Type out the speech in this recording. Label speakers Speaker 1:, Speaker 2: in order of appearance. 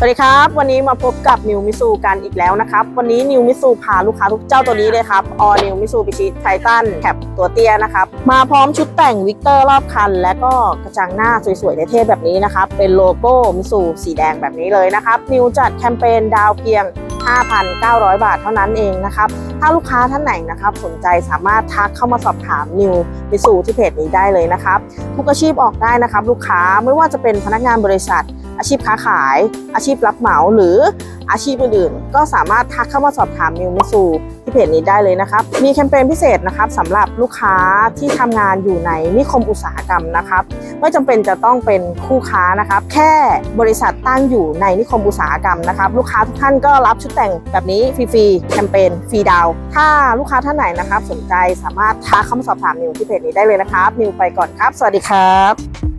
Speaker 1: สวัสดีครับ วันนี้มาพบกับนิวมิสูกันอีกแล้วนะครับ วันนี้นิวมิสูพาลูกค้าทุกเจ้าตัวนี้เลยครับออนิวมิสูบิชิไททันแคปตัวเตี้ยนะครับ มาพร้อมชุดแต่งวิกเตอร์รอบคัน และก็กระจังหน้าสวยๆเท่ๆแบบนี้นะครับ เป็นโลโก้มิสูสีแดงแบบนี้เลยนะครับ นิวจัดแคมเปญดาวเพียง 5,900 บาทเท่านั้นเองนะครับถ้าลูกค้าท่านไหนนะครับสนใจสามารถทักเข้ามาสอบถามนิวมิสูที่เพจนี้ได้เลยนะครับทุกอาชีพออกได้นะครับ ลูกค้าไม่ว่าจะเป็นพนักงานบริษัท อาชีพค้าขาย อาชีพรับเหมาหรืออาชีพอื่นๆก็สามารถทักเข้ามาสอบถามนิวมิสู ที่เพจนี้ได้เลยนะครับ มีแคมเปญพิเศษนะครับสำหรับลูกค้าที่ทำงานอยู่ในนิคมอุตสาหกรรมนะครับ ไม่จำเป็นจะต้องเป็นคู่ค้านะครับ แค่บริษัทตั้งอยู่ในนิคมอุตสาหกรรมนะครับ ลูกค้าทุกท่านก็รับชุดแต่งแบบนี้ฟรีๆแคมเปญฟรีดาว ถ้าลูกค้าท่านไหนนะครับ สนใจสามารถทักเข้ามาสอบถามนิวที่เพจนี้ได้เลยนะครับนิวไปก่อนครับ สวัสดีครับ